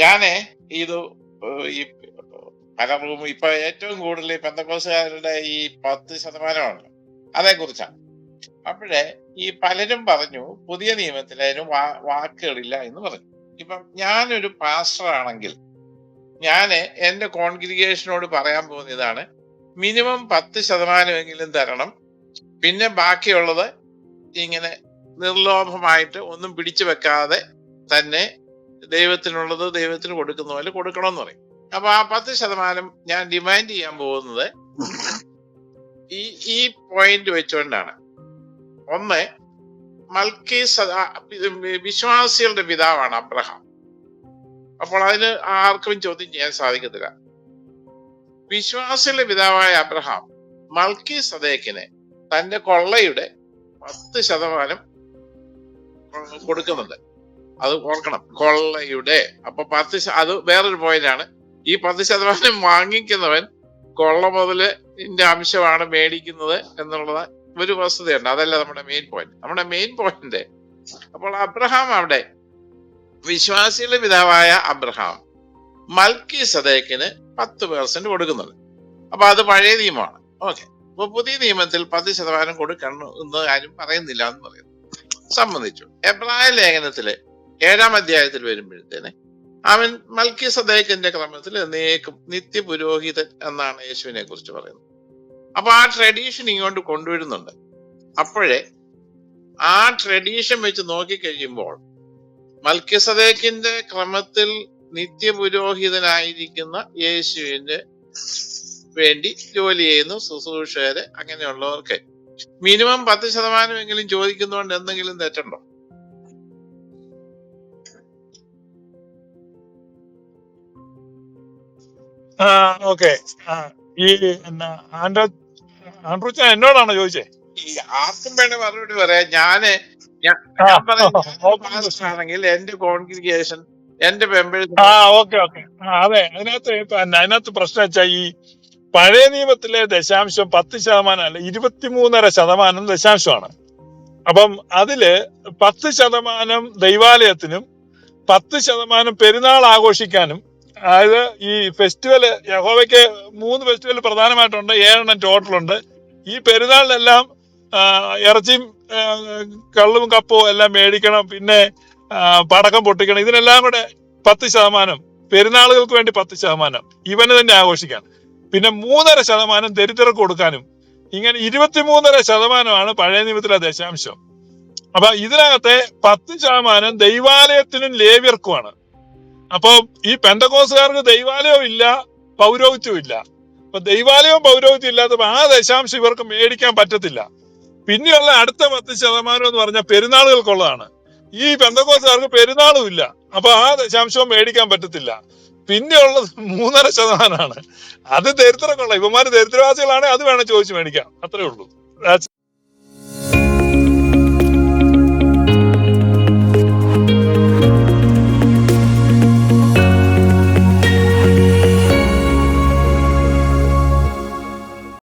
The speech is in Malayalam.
ഞാൻ ഇത് ഈ പല ഇപ്പൊ ഏറ്റവും കൂടുതൽ പെന്തക്കോസുകാരുടെ ഈ പത്ത് ശതമാനമാണ്. അതേ കുറിച്ചാണ് അപ്പോഴേ ഈ പലരും പറഞ്ഞു പുതിയ നിയമത്തിൽ അതിന് വാ- വാക്കുകളില്ല എന്ന് പറഞ്ഞു. ഇപ്പം ഞാനൊരു പാസ്റ്റർ ആണെങ്കിൽ ഞാൻ എന്റെ കോൺഗ്രിഗേഷനോട് പറയാൻ പോകുന്ന പോകുന്നതാണ് മിനിമം പത്ത് ശതമാനമെങ്കിലും തരണം. പിന്നെ ബാക്കിയുള്ളത് ഇങ്ങനെ നിർലോഭമായിട്ട് ഒന്നും പിടിച്ചു വെക്കാതെ തന്നെ ദൈവത്തിനുള്ളത് ദൈവത്തിന് കൊടുക്കുന്ന പോലെ കൊടുക്കണം എന്ന് പറയും. അപ്പൊ ആ പത്ത് ശതമാനം ഞാൻ ഡിമാൻഡ് ചെയ്യാൻ പോകുന്നത് ഈ ഈ പോയിന്റ് വെച്ചുകൊണ്ടാണ്. ഒന്ന് മൽക്കി വിശ്വാസികളുടെ പിതാവാണ് അബ്രഹാം. അപ്പോൾ അതിന് ആർക്കും ചോദ്യം ചെയ്യാൻ സാധിക്കത്തില്ല. വിശ്വാസികളുടെ പിതാവായ അബ്രഹാം മൽക്കി സദേക്കിന് തന്റെ കൊള്ളയുടെ പത്ത് ശതമാനം കൊടുക്കുന്നുണ്ട്. അത് ഓർക്കണം. കൊള്ളയുടെ. അപ്പൊ പത്ത് അത് വേറൊരു പോയിന്റാണ് ഈ പത്ത് ശതമാനം വാങ്ങിക്കുന്നവൻ കൊള്ള മുതലിന്റെ അംശമാണ് മേടിക്കുന്നത് എന്നുള്ളത് ഒരു വസ്തുതയുണ്ട്. അതല്ല നമ്മുടെ മെയിൻ പോയിന്റ് നമ്മുടെ മെയിൻ പോയിന്റ് അപ്പോൾ അബ്രഹാം അവിടെ. വിശ്വാസികളുടെ പിതാവായ അബ്രഹാം മൽക്കി സദേക്കിന് പത്ത് പേഴ്സെന്റ് കൊടുക്കുന്നുണ്ട്. അപ്പൊ അത് പഴയ നിയമമാണ്. ഓക്കെ അപ്പൊ പുതിയ നിയമത്തിൽ പത്ത് ശതമാനം കൊടുക്കണം എന്ന് ആരും പറയുന്നില്ല എന്ന് പറയുന്നു. സംബന്ധിച്ചു. എബ്രായ ലേഖനത്തിൽ ഏഴാം അധ്യായത്തിൽ വരുമ്പോഴത്തേന് അവൻ മൽക്കി സദേക്കിന്റെ ക്രമത്തിൽ എന്നേക്കും നിത്യപുരോഹിതൻ എന്നാണ് യേശുവിനെ കുറിച്ച് പറയുന്നത്. അപ്പൊ ആ ട്രഡീഷൻ ഇങ്ങോട്ട് കൊണ്ടുവരുന്നുണ്ട്. അപ്പോഴേ ആ ട്രഡീഷൻ വെച്ച് നോക്കിക്കഴിയുമ്പോൾ മൽക്കിസദേക്കിന്റെ ക്രമത്തിൽ നിത്യപുരോഹിതനായിരിക്കുന്ന യേശുവിന്റെ വേണ്ടി ജോലി ചെയ്യുന്നു ശുശ്രൂഷകര് അങ്ങനെയുള്ളവർക്ക്. മിനിമം പത്ത് ശതമാനമെങ്കിലും ചോദിക്കുന്നതുകൊണ്ട് എന്തെങ്കിലും തെറ്റുണ്ടോ? ഓക്കെ. ഈ എന്നാ ആൻഡ്രോ ആൻഡ്രൂച്ച എന്നോടാണോ ചോദിച്ചേ? ഈ ആർക്കും വേണേ മറുപടി പറയാം. ഞാൻ ഞാൻ ആ, ഞാൻ പറയുന്നത് ഓക്കെ. പാസ്റ്റർ ആണെങ്കിൽ എന്റെ കോൺഗ്രിഗേഷൻ എന്റെ മെമ്പേഴ്സ് ആ ഓക്കെ ഓക്കെ. ആ അതെ അതിനകത്ത് ഇപ്പൊ അതിനകത്ത് പ്രശ്നം വെച്ചാൽ ഈ പഴയ നിയമത്തിലെ ദശാംശം പത്ത് ശതമാനം അല്ല ഇരുപത്തിമൂന്നര ശതമാനം ദശാംശമാണ്. അപ്പം അതിൽ പത്ത് ശതമാനം ദൈവാലയത്തിനും പത്ത് ശതമാനം പെരുന്നാൾ ആഘോഷിക്കാനും അതായത് ഈ ഫെസ്റ്റിവൽ യഹോവയ്ക്ക് മൂന്ന് ഫെസ്റ്റിവൽ പ്രധാനമായിട്ടുണ്ട് ഏഴെണ്ണം ടോട്ടലുണ്ട് ഈ പെരുന്നാളിനെല്ലാം ഇറച്ചിയും കള്ളും കപ്പും എല്ലാം മേടിക്കണം പിന്നെ പടക്കം പൊട്ടിക്കണം ഇതിനെല്ലാം കൂടെ പത്ത് ശതമാനം പെരുന്നാളുകൾക്ക് വേണ്ടി പത്ത് ശതമാനം ഇവന് തന്നെ ആഘോഷിക്കാൻ പിന്നെ മൂന്നര ശതമാനം ദരിദ്രർക്ക് കൊടുക്കാനും ഇങ്ങനെ ഇരുപത്തിമൂന്നര ശതമാനമാണ് പഴയ നിയമത്തിലെ ദശാംശം. അപ്പൊ ഇതിനകത്തെ പത്ത് ശതമാനം ദൈവാലയത്തിനും ലേവ്യർക്കുമാണ്. അപ്പൊ ഈ പെന്തകോസുകാർക്ക് ദൈവാലയവും ഇല്ല പൗരോഹിത്യവും ഇല്ല. അപ്പൊ ദൈവാലയവും പൗരോഹിത്യവും ഇല്ലാത്തപ്പോ ആ ദശാംശം ഇവർക്ക് മേടിക്കാൻ പറ്റത്തില്ല. പിന്നെയുള്ള അടുത്ത പത്ത് ശതമാനം എന്ന് പറഞ്ഞാൽ പെരുന്നാളുകൾക്കുള്ളതാണ്. ഈ പെന്തകോസുകാർക്ക് പെരുന്നാളും ഇല്ല. അപ്പൊ ആ ദശാംശവും മേടിക്കാൻ പറ്റത്തില്ല. പിന്നെയുള്ളത് മൂന്നര ശതമാനമാണ്. അത് ദരിദ്രക്കുള്ള ഇവന്മാര് ദരിദ്രവാസികളാണെങ്കിൽ അത് വേണം ചോദിച്ചു മേടിക്കാം അത്രേ ഉള്ളൂ.